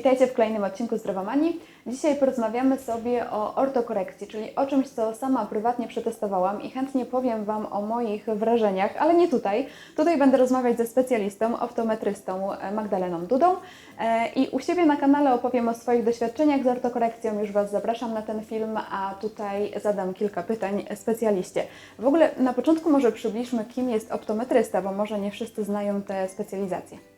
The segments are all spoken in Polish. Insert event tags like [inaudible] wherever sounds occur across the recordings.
Witajcie w kolejnym odcinku Zdrowomanii. Dzisiaj porozmawiamy sobie o ortokorekcji, czyli o czymś, co sama prywatnie przetestowałam i chętnie powiem Wam o moich wrażeniach, ale nie tutaj. Tutaj będę rozmawiać ze specjalistą, optometrystą e, Magdaleną Dudą E, i u siebie na kanale opowiem o swoich doświadczeniach z ortokorekcją. Już Was zapraszam na ten film, a tutaj zadam kilka pytań specjaliście. W ogóle na początku może przybliżmy, kim jest optometrysta, bo może nie wszyscy znają te specjalizacje.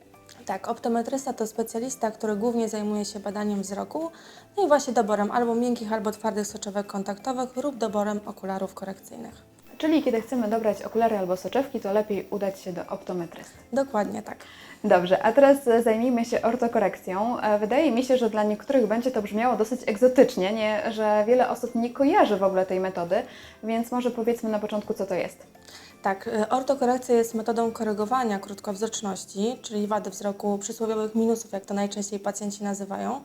Tak, optometrysta to specjalista, który głównie zajmuje się badaniem wzroku, no i właśnie doborem albo miękkich, albo twardych soczewek kontaktowych lub doborem okularów korekcyjnych. Czyli kiedy chcemy dobrać okulary albo soczewki, to lepiej udać się do optometrysty. Dokładnie tak. Dobrze, a teraz zajmijmy się ortokorekcją. E, Wydaje mi się, że dla niektórych będzie to brzmiało dosyć egzotycznie, nie, że wiele osób nie kojarzy w ogóle tej metody, więc może powiedzmy na początku, co to jest. Tak, y, ortokorekcja jest metodą korygowania krótkowzroczności, czyli wady wzroku przysłowiowych minusów, jak to najczęściej pacjenci nazywają.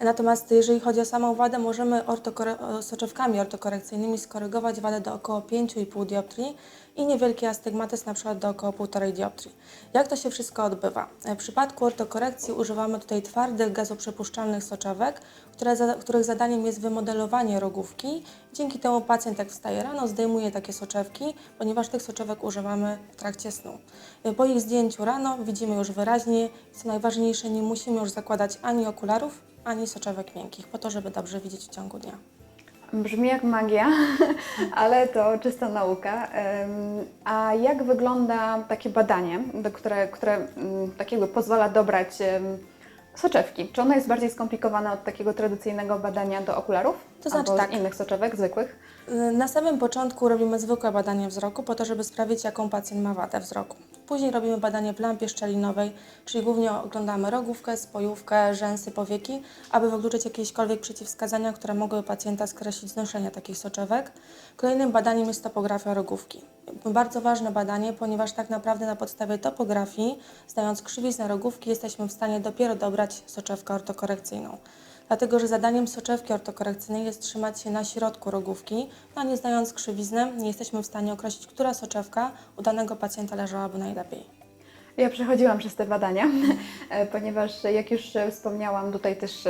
Natomiast jeżeli chodzi o samą wadę, możemy ortokore- soczewkami ortokorekcyjnymi skorygować wadę do około 5,5 dioptrii i niewielki astygmatyzm na przykład do około 1,5 dioptrii. Jak to się wszystko odbywa? W przypadku ortokorekcji używamy tutaj twardych, gazoprzepuszczalnych soczewek, które których zadaniem jest wymodelowanie rogówki. Dzięki temu pacjent jak wstaje rano zdejmuje takie soczewki, ponieważ tych soczewek używamy w trakcie snu. Po ich zdjęciu rano widzimy już wyraźnie, co najważniejsze, nie musimy już zakładać ani okularów, ani soczewek miękkich, po to, żeby dobrze widzieć w ciągu dnia. Brzmi jak magia, [laughs] ale to czysta nauka. A jak wygląda takie badanie, które, które mm, tak jakby pozwala dobrać soczewki? Czy ono jest bardziej skomplikowane od takiego tradycyjnego badania do okularów? To znaczy albo tak. innych soczewek zwykłych? Y, Na samym początku robimy zwykłe badanie wzroku po to, żeby sprawdzić, jaką pacjent ma wadę wzroku. Później robimy badanie w lampie szczelinowej, czyli głównie oglądamy rogówkę, spojówkę, rzęsy, powieki, aby wykluczyć jakiekolwiek przeciwwskazania, które mogły pacjenta skreślić znoszenia takich soczewek. Kolejnym badaniem jest topografia rogówki. Bardzo ważne badanie, ponieważ tak naprawdę na podstawie topografii, znając krzywiznę rogówki, jesteśmy w stanie dopiero dobrać soczewkę ortokorekcyjną dlatego że zadaniem soczewki ortokorekcyjnej jest trzymać się na środku rogówki, a nie znając krzywiznę, nie jesteśmy w stanie określić, która soczewka u danego pacjenta leżałaby najlepiej. Ja przechodziłam przez te badania, [laughs] e, ponieważ jak już e, wspomniałam, tutaj też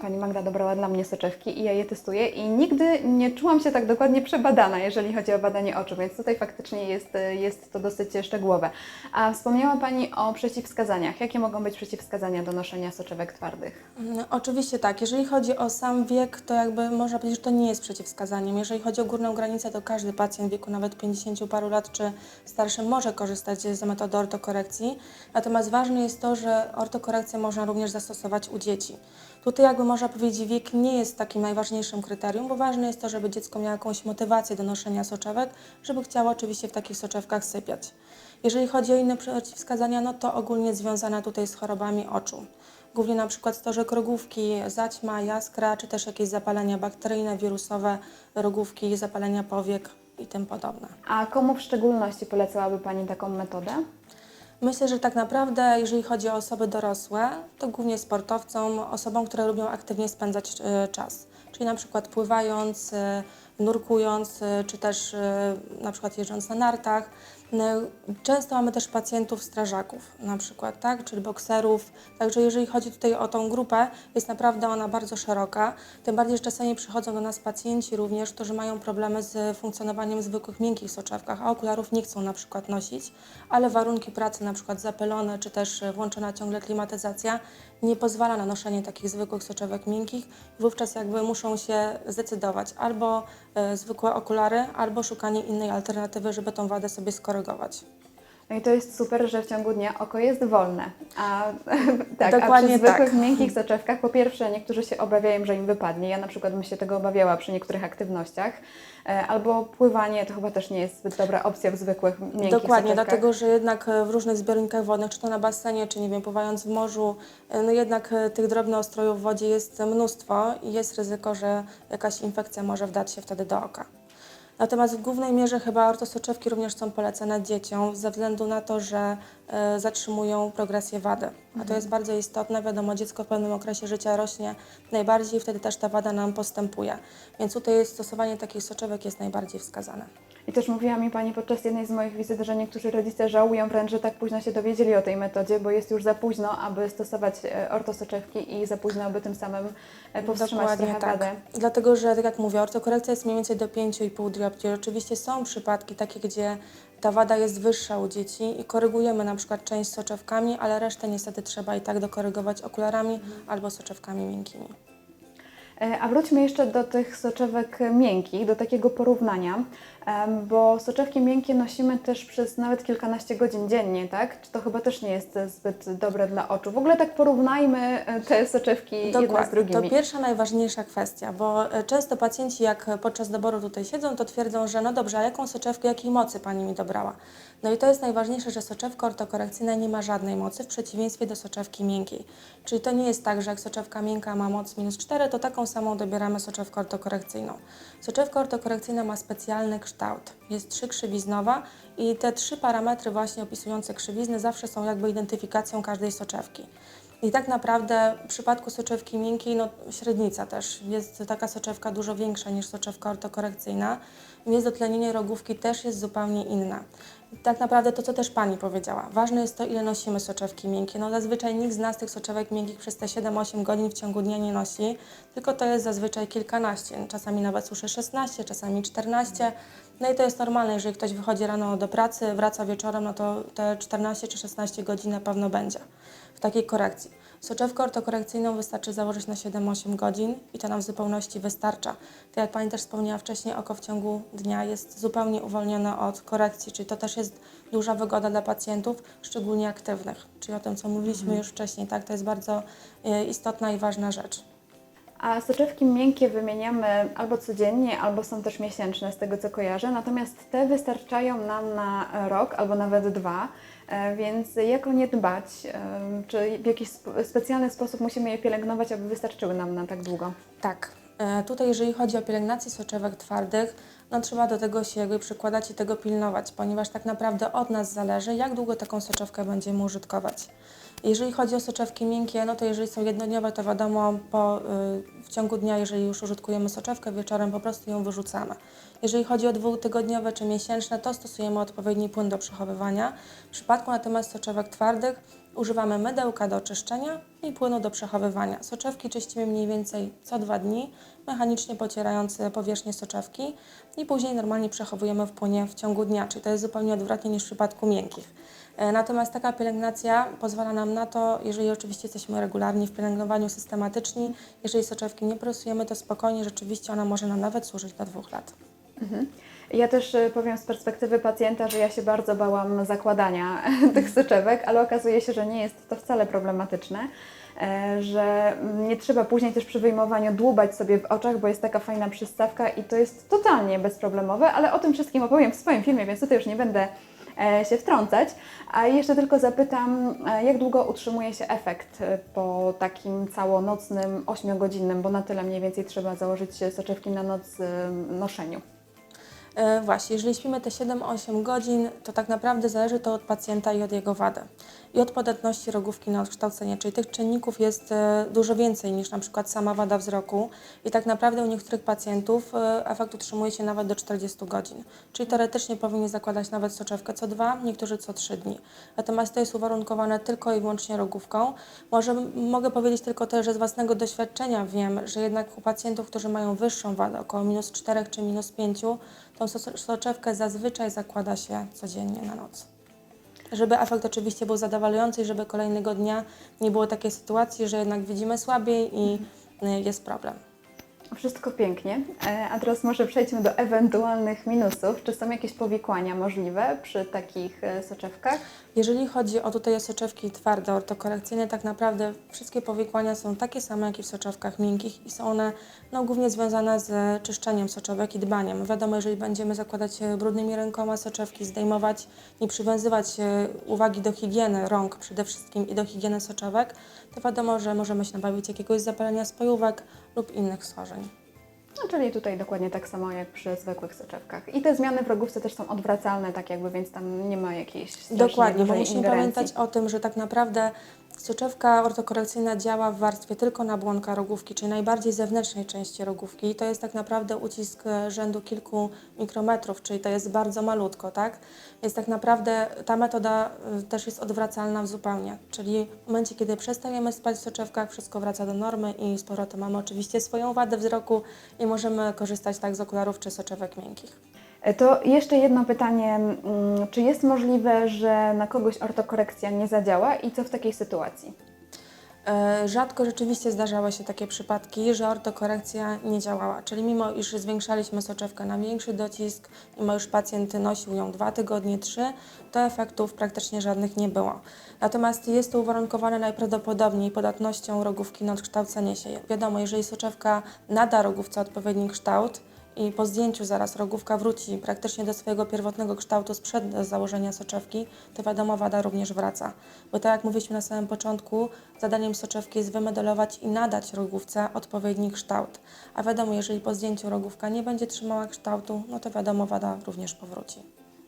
pani Magda dobrała dla mnie soczewki i ja je testuję i nigdy nie czułam się tak dokładnie przebadana, jeżeli chodzi o badanie oczu, więc tutaj faktycznie jest, e, jest to dosyć szczegółowe. A wspomniała Pani o przeciwwskazaniach. Jakie mogą być przeciwwskazania do noszenia soczewek twardych? Mm, Oczywiście tak, jeżeli chodzi o sam wiek, to jakby można powiedzieć, że to nie jest przeciwwskazaniem. Jeżeli chodzi o górną granicę, to każdy pacjent w wieku nawet 50 paru lat czy starszy może korzystać z metody ortokorekcji. Natomiast ważne jest to, że ortokorekcję można również zastosować u dzieci. Tutaj jakby można powiedzieć, wiek nie jest takim najważniejszym kryterium, bo ważne jest to, żeby dziecko miało jakąś motywację do noszenia soczewek, żeby chciało oczywiście w takich soczewkach sypiać. Jeżeli chodzi o inne przeciwwskazania, no to ogólnie związane tutaj z chorobami oczu. Głównie na przykład stożek rogówki, zaćma, jaskra, czy też jakieś zapalenia bakteryjne, wirusowe, rogówki, zapalenia powiek i tym podobne. A komu w szczególności polecałaby Pani taką metodę? Myślę, że tak naprawdę, jeżeli chodzi o osoby dorosłe, to głównie sportowcom, osobom, które lubią aktywnie spędzać e, czas. Czyli na przykład pływając, e, nurkując, e, czy też e, na przykład jeżdżąc na nartach. E, Często mamy też pacjentów strażaków, na przykład, tak, czyli bokserów. Także jeżeli chodzi tutaj o tą grupę, jest naprawdę ona bardzo szeroka. Tym bardziej, że czasami przychodzą do nas pacjenci również, którzy mają problemy z funkcjonowaniem zwykłych miękkich soczewkach, a okularów nie chcą na przykład nosić, ale warunki pracy, na przykład zapylone, czy też włączona ciągle klimatyzacja, nie pozwala na noszenie takich zwykłych soczewek miękkich. Wówczas jakby muszą się zdecydować albo e, zwykłe okulary, albo szukanie innej alternatywy, żeby tą wadę sobie skorygować. No i to jest super, że w ciągu dnia oko jest wolne. A, [laughs] tak, Dokładnie a przy zwykłych tak. miękkich soczewkach, po pierwsze, niektórzy się obawiają, że im wypadnie. Ja na przykład bym się tego obawiała przy niektórych aktywnościach. E, Albo pływanie to chyba też nie jest zbyt dobra opcja w zwykłych miękkich Dokładnie, soczewkach. dlatego że jednak e, w różnych zbiornikach wodnych, czy to na basenie, czy nie wiem, pływając w morzu, e, no jednak tych drobnoostrojów w wodzie jest mnóstwo i jest ryzyko, że jakaś infekcja może wdać się wtedy do oka. Natomiast w głównej mierze chyba ortosoczewki również są polecane dzieciom ze względu na to, że e, zatrzymują progresję wady. A to jest bardzo istotne. Wiadomo, dziecko w pewnym okresie życia rośnie najbardziej, wtedy też ta wada nam postępuje. Więc tutaj stosowanie takich soczewek jest najbardziej wskazane. I też mówiła mi Pani podczas jednej z moich wizyt, że niektórzy rodzice żałują wręcz, że tak późno się dowiedzieli o tej metodzie, bo jest już za późno, aby stosować e, ortosoczewki i za późno, aby tym samym e, powstrzymać Dokładnie trochę tak. wadę. Dlatego, że tak jak mówię, ortokorekcja jest mniej więcej do 5,5 dioptrii. Oczywiście są przypadki takie, gdzie ta wada jest wyższa u dzieci i korygujemy na przykład część soczewkami, ale resztę niestety trzeba i tak dokorygować okularami albo soczewkami miękkimi. E, A wróćmy jeszcze do tych soczewek miękkich, do takiego porównania, bo soczewki miękkie nosimy też przez nawet kilkanaście godzin dziennie, tak? Czy to chyba też nie jest zbyt dobre dla oczu? W ogóle tak porównajmy e, te soczewki jedne z drugimi. To pierwsza najważniejsza kwestia, bo e, często pacjenci jak podczas doboru tutaj siedzą, to twierdzą, że no dobrze, a jaką soczewkę, jakiej mocy Pani mi dobrała? No i to jest najważniejsze, że soczewka ortokorekcyjna nie ma żadnej mocy w przeciwieństwie do soczewki miękkiej. Czyli to nie jest tak, że jak soczewka miękka ma moc minus 4, to taką samą dobieramy soczewkę ortokorekcyjną. Soczewka ortokorekcyjna ma specjalny kształt. Jest trzykrzywiznowa i te trzy parametry właśnie opisujące krzywizny zawsze są jakby identyfikacją każdej soczewki. I tak naprawdę w przypadku soczewki miękkiej, no średnica też, jest taka soczewka dużo większa niż soczewka ortokorekcyjna, więc dotlenienie rogówki też jest zupełnie inne. I tak naprawdę to, co też Pani powiedziała, ważne jest to, ile nosimy soczewki miękkie. No zazwyczaj nikt z nas tych soczewek miękkich przez te 7-8 godzin w ciągu dnia nie nosi, tylko to jest zazwyczaj kilkanaście, czasami nawet słyszę 16, czasami 14. No i to jest normalne, jeżeli ktoś wychodzi rano do pracy, wraca wieczorem, no to te 14 czy 16 godzin na pewno będzie w takiej korekcji. Soczewkę ortokorekcyjną wystarczy założyć na 7-8 godzin i to nam w zupełności wystarcza. Tak jak Pani też wspomniała wcześniej, oko w ciągu dnia jest zupełnie uwolnione od korekcji, czyli to też jest duża wygoda dla pacjentów, szczególnie aktywnych, czyli o tym, co mówiliśmy już wcześniej, tak, to jest bardzo e, istotna i ważna rzecz. A soczewki miękkie wymieniamy albo codziennie, albo są też miesięczne, z tego co kojarzę. Natomiast te wystarczają nam na rok albo nawet dwa. E, Więc jak o nie dbać? E, Czy w jakiś sp- specjalny sposób musimy je pielęgnować, aby wystarczyły nam na tak długo? Tak. E, Tutaj, jeżeli chodzi o pielęgnację soczewek twardych, no trzeba do tego się jakby przykładać i tego pilnować, ponieważ tak naprawdę od nas zależy, jak długo taką soczewkę będziemy użytkować. Jeżeli chodzi o soczewki miękkie, no to jeżeli są jednodniowe, to wiadomo, po, y, w ciągu dnia, jeżeli już użytkujemy soczewkę, wieczorem po prostu ją wyrzucamy. Jeżeli chodzi o dwutygodniowe czy miesięczne, to stosujemy odpowiedni płyn do przechowywania. W przypadku natomiast soczewek twardych używamy mydełka do czyszczenia i płynu do przechowywania. Soczewki czyścimy mniej więcej co dwa dni, mechanicznie pocierając powierzchnię soczewki i później normalnie przechowujemy w płynie w ciągu dnia, czyli to jest zupełnie odwrotnie niż w przypadku miękkich. E, Natomiast taka pielęgnacja pozwala nam na to, jeżeli oczywiście jesteśmy regularni w pielęgnowaniu systematyczni, jeżeli soczewki nie prosujemy, to spokojnie rzeczywiście ona może nam nawet służyć do dwóch lat. Ja też e, powiem z perspektywy pacjenta, że ja się bardzo bałam zakładania [laughs] tych soczewek, ale okazuje się, że nie jest to wcale problematyczne. e, Że nie trzeba później też przy wyjmowaniu dłubać sobie w oczach, bo jest taka fajna przystawka i to jest totalnie bezproblemowe, ale o tym wszystkim opowiem w swoim filmie, więc tutaj już nie będę się wtrącać. A jeszcze tylko zapytam, e, jak długo utrzymuje się efekt e, po takim całonocnym, 8-godzinnym, bo na tyle mniej więcej trzeba założyć soczewki na noc e, noszeniu. E, Właśnie, jeżeli śpimy te 7-8 godzin, to tak naprawdę zależy to od pacjenta i od jego wady. I od podatności rogówki na odkształcenie, czyli tych czynników jest e, dużo więcej niż na przykład sama wada wzroku. I tak naprawdę u niektórych pacjentów e, efekt utrzymuje się nawet do 40 godzin. Czyli teoretycznie powinni zakładać nawet soczewkę co 2, niektórzy co 3 dni. Natomiast to jest uwarunkowane tylko i wyłącznie rogówką. Może mogę powiedzieć tylko też, że z własnego doświadczenia wiem, że jednak u pacjentów, którzy mają wyższą wadę, około minus 4 czy minus 5, tą so- soczewkę zazwyczaj zakłada się codziennie na noc. Żeby efekt oczywiście był zadowalający i żeby kolejnego dnia nie było takiej sytuacji, że jednak widzimy słabiej i y, jest problem. Wszystko pięknie. E, A teraz może przejdźmy do ewentualnych minusów. Czy są jakieś powikłania możliwe przy takich e, soczewkach? Jeżeli chodzi o tutaj o soczewki twarde, ortokorekcyjne, tak naprawdę wszystkie powikłania są takie same jak i w soczewkach miękkich i są one no, głównie związane z czyszczeniem soczewek i dbaniem. Wiadomo, jeżeli będziemy zakładać brudnymi rękoma soczewki, zdejmować, nie przywiązywać e, uwagi do higieny rąk przede wszystkim i do higieny soczewek, to wiadomo, że możemy się nabawić jakiegoś zapalenia spojówek lub innych schorzeń. No, czyli tutaj dokładnie tak samo jak przy zwykłych soczewkach. I te zmiany w rogówce też są odwracalne, tak jakby, więc tam nie ma jakiejś Dokładnie, bo musimy ingerencji. pamiętać o tym, że tak naprawdę Soczewka ortokorekcyjna działa w warstwie tylko nabłonka rogówki, czyli najbardziej zewnętrznej części rogówki. To jest tak naprawdę ucisk e, rzędu kilku mikrometrów, czyli to jest bardzo malutko, tak? Więc tak naprawdę ta metoda e, też jest odwracalna zupełnie. Czyli w momencie, kiedy przestajemy spać w soczewkach, wszystko wraca do normy i z powrotem mamy oczywiście swoją wadę wzroku i możemy korzystać tak z okularów czy soczewek miękkich. E, To jeszcze jedno pytanie. mm, Czy jest możliwe, że na kogoś ortokorekcja nie zadziała i co w takiej sytuacji? E, Rzadko rzeczywiście zdarzały się takie przypadki, że ortokorekcja nie działała. Czyli mimo iż zwiększaliśmy soczewkę na większy docisk, mimo iż pacjent nosił ją dwa tygodnie, trzy, to efektów praktycznie żadnych nie było. Natomiast jest to uwarunkowane najprawdopodobniej podatnością rogówki na odkształcenie się. Wiadomo, jeżeli soczewka nada rogówce odpowiedni kształt, i po zdjęciu zaraz rogówka wróci praktycznie do swojego pierwotnego kształtu sprzed założenia soczewki, to wiadomo, wada również wraca. Bo tak jak mówiliśmy na samym początku, zadaniem soczewki jest wymodelować i nadać rogówce odpowiedni kształt. A wiadomo, jeżeli po zdjęciu rogówka nie będzie trzymała kształtu, no to wiadomo, wada również powróci.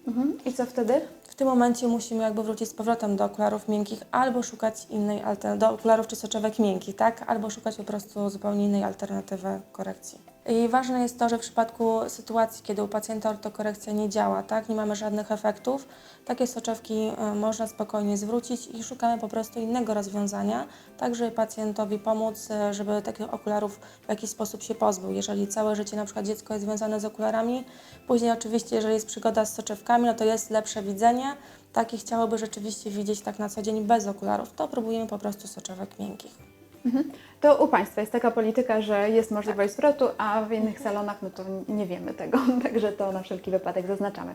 Mhm. I co wtedy? W tym momencie musimy jakby wrócić z powrotem do okularów miękkich albo szukać innej alternatywy, do okularów czy soczewek miękkich, tak? Albo szukać po prostu zupełnie innej alternatywy korekcji. I ważne jest to, że w przypadku sytuacji, kiedy u pacjenta ortokorekcja nie działa, tak? Nie mamy żadnych efektów, takie soczewki y, można spokojnie zwrócić i szukamy po prostu innego rozwiązania, tak żeby pacjentowi pomóc, y, żeby takich okularów w jakiś sposób się pozbył. Jeżeli całe życie na przykład dziecko jest związane z okularami, później oczywiście, jeżeli jest przygoda z soczewkami, no to jest lepsze widzenie, tak i chciałoby rzeczywiście widzieć tak na co dzień bez okularów, to próbujemy po prostu soczewek miękkich. To u Państwa jest taka polityka, że jest możliwość zwrotu, a w innych salonach no to nie wiemy tego, [laughs] także to na wszelki wypadek zaznaczamy.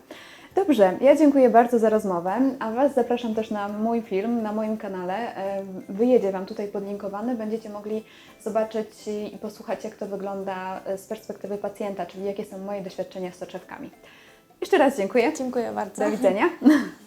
Dobrze, ja dziękuję bardzo za rozmowę, a Was zapraszam też na mój film na moim kanale. E, Wyjedzie Wam tutaj podlinkowany, będziecie mogli zobaczyć i posłuchać, jak to wygląda e, z perspektywy pacjenta, czyli jakie są moje doświadczenia z soczewkami. Jeszcze raz dziękuję. Dziękuję bardzo. Do widzenia. [laughs]